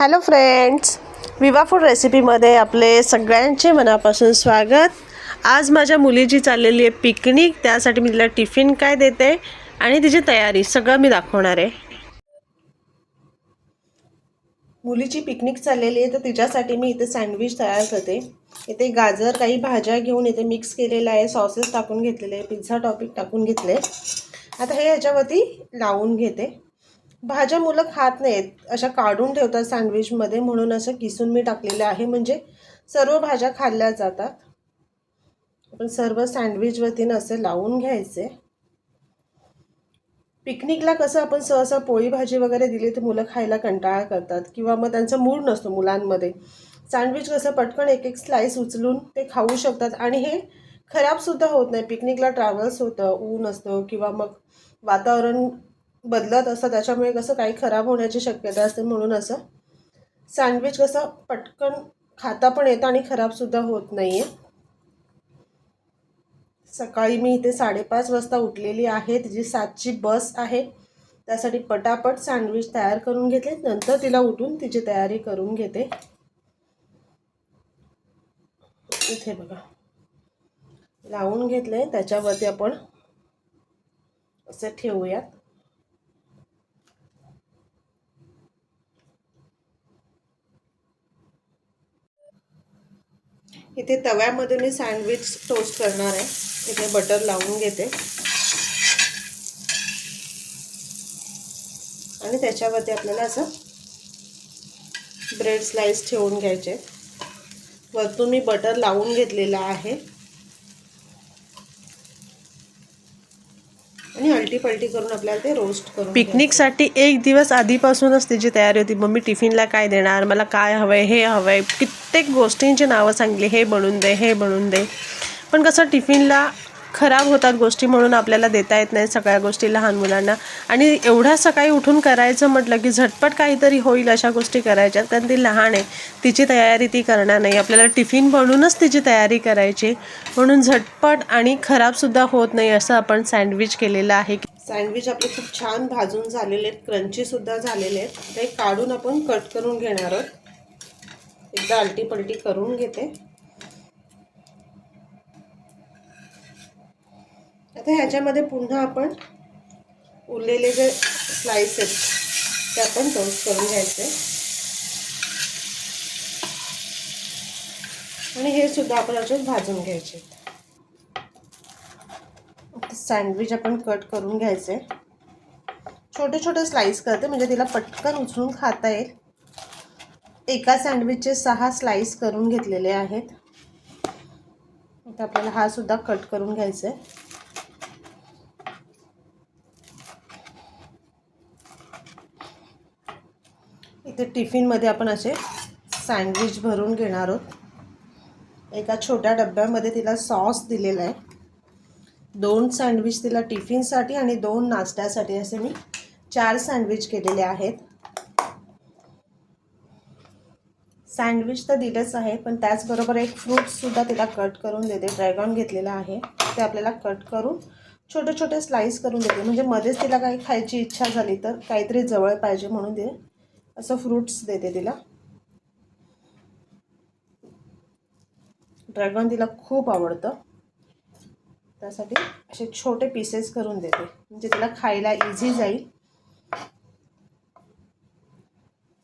Hello friends Viva food रेसिपीमध्ये आपले सगळ्यांचे मनापासून स्वागत. आज माझ्या मुलीची चाललेली आहे पिकनिक त्यासाठी मी तिला टिफिन काय देते आणि तिची तयारी सगळं मी दाखवणार आहे. मुलीची पिकनिक चाललेली आहे तर तिच्यासाठी मी इथे सँडविच तयार करते. इथे गाजर काही भाज्या घेऊन इथे मिक्स केलेलं आहे. सॉसेस टाकून घेतलेले आहे पिझ्झा टॉपिक टाकून घेतले. आता हे ह्याच्यावरती लावून घेते. भाज्या मुलं खात नाहीत अशा काढून ठेवतात सँडविचमध्ये म्हणून असं किसून मी टाकलेलं आहे. म्हणजे सर्व भाज्या खाल्ल्या जातात. आपण सर्व सँडविचवरतीनं असे लावून घ्यायचे. पिकनिकला कसं आपण सहसा पोळी भाजी वगैरे दिली तर मुलं खायला कंटाळा करतात किंवा मग त्यांचा मूड नसतो मुलांमध्ये. सँडविच कसं पटकन एक एक स्लाईस उचलून ते खाऊ शकतात. आणि हे खराबसुद्धा होत नाही. पिकनिकला ट्रॅव्हल्स होतं ऊन असतं किंवा मग वातावरण बदलत असतात त्याच्यामुळे कसं काही खराब होण्याची शक्यता असते म्हणून असं. सँडविच कसं पटकन खाता पण येतं आणि खराबसुद्धा होत नाही आहे सकाळी मी इथे साडेपाच वाजता उठलेली आहे. तिची सातची बस आहे. त्यासाठी पटापट सँडविच तयार करून घेते. नंतर तिला उठून तिची तयारी करून घेते. इथे बघा. लावून घेतले त्याच्यावरती आपण असं ठेवूयात. इथे तव्यामध्ये मी सँडविच टोस्ट करणार आहे. इथे बटर लावून घेते. आणि त्याच्यावरती आपल्याला असं ब्रेड स्लाइस ठेवून घ्यायचे. वरतून मी बटर लावून घेतलेलं आहे. अल्टी पलटी करून आपल्याला ते रोस्ट करून पिकनिकसाठी एक दिवस आधीपासूनच तिची तयारी होती. मम्मी टिफिनला काय देणार? मला काय हवंय हे हवंय. कित्येक गोष्टींची नावं सांगली. हे बनवून दे हे बनवून दे. पण कसं टिफिनला खराब होतात गोष्टी म्हणून आपल्याला देता येत नाही सगळ्या गोष्टी लहान मुलांना. आणि एवढ्या सकाळी उठून करायचं म्हटलं की झटपट काहीतरी होईल अशा गोष्टी करायच्या. कारण ती लहान आहे तिची तयारी ती करणार नाही. आपल्याला टिफिन बनवूनच तिची तयारी करायची. म्हणून झटपट आणि खराबसुद्धा होत नाही असं आपण सँडविच केलेलं आहे. सँडविच आपले खूप छान भाजून झालेले आहेत. क्रंचीसुद्धा झालेले आहेत. ते काढून आपण कट करून घेणार आहोत. एकदा आलटी पलटी करून घेते. आता ह्याच्यामध्ये पुन्हा आपण उरलेले जे स्लाइस आहेत ते आपण टोस्ट करून घ्यायचे. आणि हे सुद्धा आपण अजून भाजून घ्यायचे. सँडविच आपण कट करून घ्यायचे. छोटे छोटे स्लाइस करते म्हणजे तिला पटकन उचलून खाता येईल. एका सँडविचचे सहा स्लाइस करून घेतलेले आहेत. आता आपल्याला हा सुद्धा कट करून घ्यायचा आहे टिफिनमध्ये आपण असे सँडविच भरून घेणार आहोत. एका छोट्या डब्यामध्ये तिला सॉस दिलेला आहे. दोन सँडविच तिला टिफिनसाठी आणि दोन नाश्त्यासाठी असे मी चार सँडविच केलेले आहेत. सँडविच तर दिलंच आहे पण त्याचबरोबर एक फ्रूटसुद्धा तिला कट करून देते. ड्रॅगॉन घेतलेला आहे. ते आपल्याला कट करून छोटे छोटे स्लाईस करून देते. म्हणजे मध्येच तिला काही खायची इच्छा झाली तर काहीतरी जवळ पाहिजे म्हणून ते असं फ्रूट्स देते तिला. ड्रॅगन तिला खूप आवडतं. त्यासाठी असे छोटे पीसेस करून देते. म्हणजे तिला खायला इझी जाईल.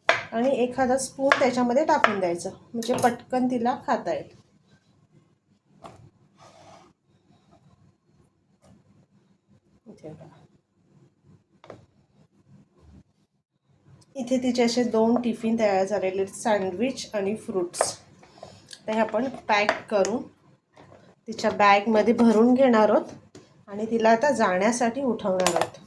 आणि एखादा स्पून त्याच्यामध्ये टाकून द्यायचं. म्हणजे पटकन तिला खाता येईल. इथे इथे तिचे असे दोन टिफिन तयार झालेले आहेत सँडविच आणि फ्रूट्स. ते आपण पॅक करून तिच्या बॅगमध्ये भरून घेणार आहोत आणि तिला आता जाण्यासाठी उठवणार आहोत.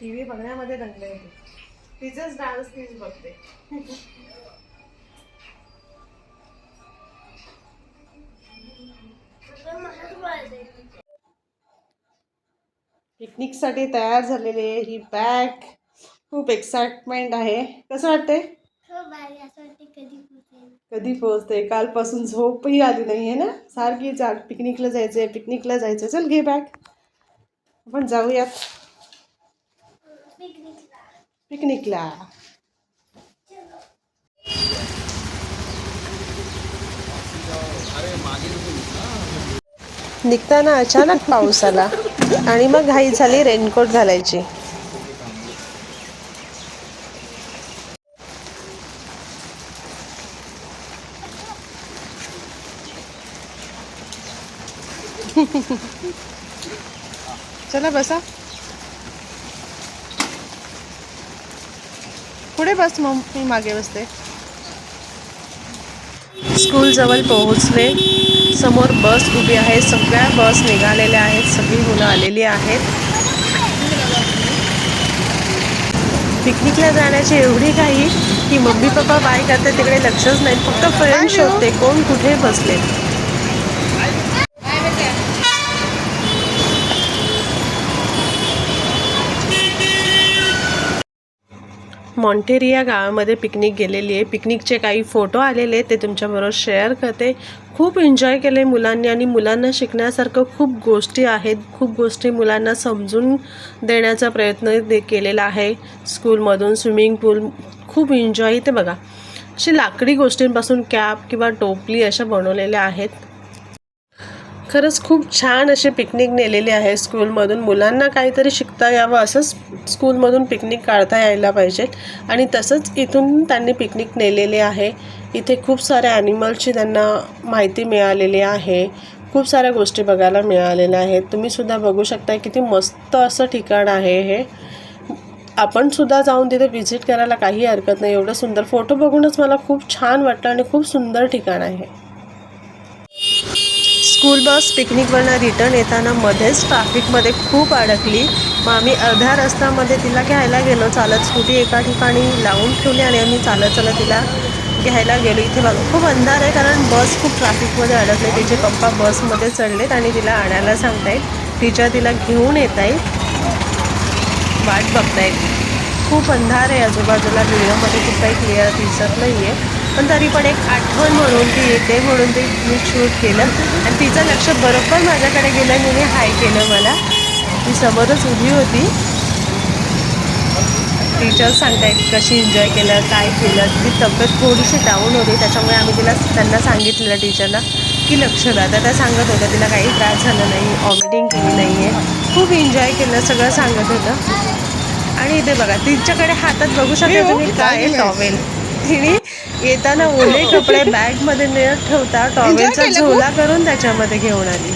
टी व्ही बघण्यामध्ये दंगले होते. तिचंच डान्स तीच बघते. पिकनिकसाठी तयार झालेली आहे ही बॅग खूप एक्साइटमेंट आहे. कसं वाटतंय? हो वाटते कधी पोहोचते कालपासून झोपही आली नाही आहे ना? सारखी जा पिकनिकला जायचं आहे पिकनिकला जायचं चल घे बॅग आपण जाऊयात. पिकनिकला पिकनिकला निघताना अचानक पाऊस आला. आणि मग घाई झाली रेनकोट घालायची. चला बसा. पुढे बस मग मी मागे बसते. स्कूल जवळ पोहोचले. समोर बस उभी आहे. सगळ्या बस निघालेल्या आहेत. सगळी मुलं आलेली आहेत. पिकनिकला जाण्याची एवढी काही की मम्मी पप्पा बाय करते तिकडे लक्षच नाही. फक्त फ्रेंड शोधते कोण कुठे बसले. मॉन्टेरिया गावामध्ये पिकनिक गेलेली आहे. पिकनिकचे काही फोटो आलेले ते तुमच्याबरोबर शेअर करते. खूप एन्जॉय केले मुलांनी आणि मुलांना शिकण्यासारखं खूप गोष्टी आहेत. खूप गोष्टी मुलांना समजून देण्याचा प्रयत्न दे केलेला आहे. स्कूलमधून स्विमिंग पूल खूप एन्जॉय ते बघा अशी लाकडी गोष्टींपासून कॅप किंवा टोपली अशा बनवलेल्या आहेत. खरंच खूप छान असे पिकनिक नेलेले आहे स्कूलमधून मुलांना काहीतरी शिकता यावं असंच स्कूलमधून पिकनिक काढता यायला पाहिजे. आणि तसंच इथून त्यांनी पिकनिक नेलेले आहे. इथे खूप साऱ्या ॲनिमल्सची त्यांना माहिती मिळालेली आहे. खूप साऱ्या गोष्टी बघायला मिळालेल्या आहेत. तुम्ही सुद्धा बघू शकता किती मस्त असं ठिकाण आहे हे. आपण सुद्धा जाऊन तिथे व्हिजिट करायला काही हरकत नाही. एवढं सुंदर. फोटो बघूनच मला खूप छान वाटलं आणि खूप सुंदर ठिकाण आहे. स्कूल बस पिकनिकवरनं रिटर्न येताना मध्येच ट्रॅफिकमध्ये खूप अडकली. मग आम्ही अर्ध्या रस्त्यामध्ये तिला घ्यायला गेलो. चालत स्कूटी एका ठिकाणी लावून ठेवली आणि आम्ही चालत चालत तिला घ्यायला गेलो. इथे बघा खूप अंधार आहे कारण बस खूप ट्रॅफिकमध्ये अडकले. तिचे पप्पा बसमध्ये चढलेत आणि तिला आणायला सांगतायत. टीचर तिला घेऊन येत आहेत वाट बघतायत. खूप अंधार आहे. आजूबाजूला व्हिडिओमध्ये खूप काही क्लिअर दिसत नाही आहे पण तरी पण एक आठवण म्हणून ती येते म्हणून ते मी शूट केलं. आणि तिचं लक्ष बरोबर माझ्याकडे गेलं आणि तिने हाय केलं मला. ती समोरच उभी होती. टीचर्स सांगतायत कशी एन्जॉय केलं काय केलं. तिची तब्येत थोडीशी डाऊन होती त्याच्यामुळे आम्ही तिला त्यांना सांगितलेलं टीचरला की लक्ष द्या. तर त्या सांगत होत्या तिला काही त्रास झाला नाही ऑमिटिंग केली नाही आहे खूप एन्जॉय केलं सगळं सांगत होतं. आणि इथे बघा तिच्याकडे हातात बघू शकता तुम्ही काय आहे? टॉवेल तिने येताना ओले कपडे बॅगमध्ये न ठेवता टॉवेलचा झोला करून त्याच्यामध्ये घेऊन आली.